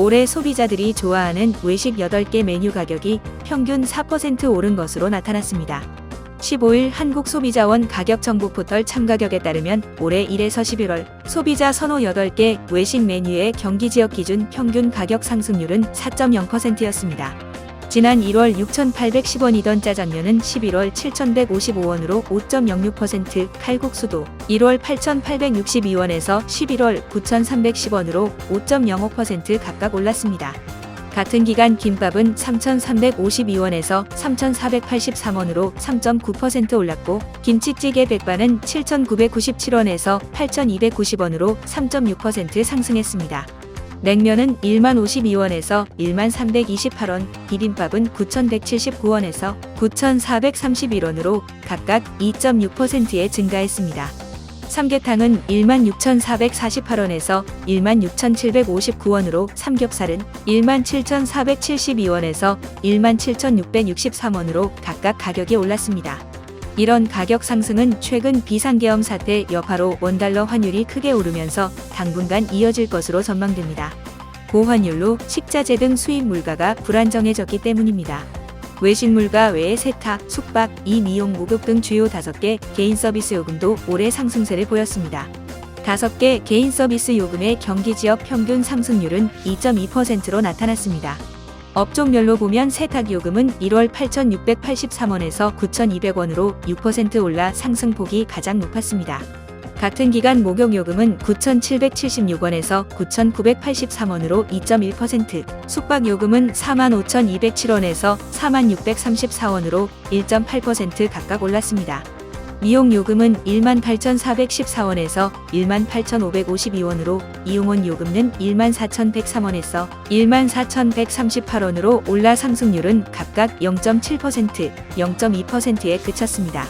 올해 소비자들이 좋아하는 외식 8개 메뉴 가격이 평균 4% 오른 것으로 나타났습니다. 15일 한국소비자원 가격정보 포털 참가격에 따르면 올해 1에서 11월 소비자 선호 8개 외식 메뉴의 경기 지역 기준 평균 가격 상승률은 4.0%였습니다. 지난 1월 6,810원이던 짜장면은 11월 7,155원으로 5.06%, 칼국수도 1월 8,862원에서 11월 9,310원으로 5.05% 각각 올랐습니다. 같은 기간 김밥은 3,352원에서 3,483원으로 3.9% 올랐고 김치찌개 백반은 7,997원에서 8,290원으로 3.6% 상승했습니다. 냉면은 1만 52원에서 1만 328원, 비빔밥은 9,179원에서 9,431원으로 각각 2.6%에 증가했습니다. 삼계탕은 1만 6,448원에서 1만 6,759원으로 삼겹살은 1만 7,472원에서 1만 7,663원으로 각각 가격이 올랐습니다. 이런 가격 상승은 최근 비상계엄 사태 여파로 원달러 환율이 크게 오르면서 당분간 이어질 것으로 전망됩니다. 고환율로 식자재 등 수입 물가가 불안정해졌기 때문입니다. 외식 물가 외에 세탁, 숙박, 이미용 목욕 등 주요 5개 개인 서비스 요금도 올해 상승세를 보였습니다. 5개 개인 서비스 요금의 경기 지역 평균 상승률은 2.2%로 나타났습니다. 업종별로 보면 세탁 요금은 1월 8,683원에서 9,200원으로 6% 올라 상승폭이 가장 높았습니다. 같은 기간 목욕 요금은 9,776원에서 9,983원으로 2.1%, 숙박 요금은 45,207원에서 46,634원으로 1.8% 각각 올랐습니다. 미용 요금은 18,414원에서 18,552원으로 이용원 요금은 14,103원에서 14,138원으로 올라 상승률은 각각 0.7%, 0.2%에 그쳤습니다.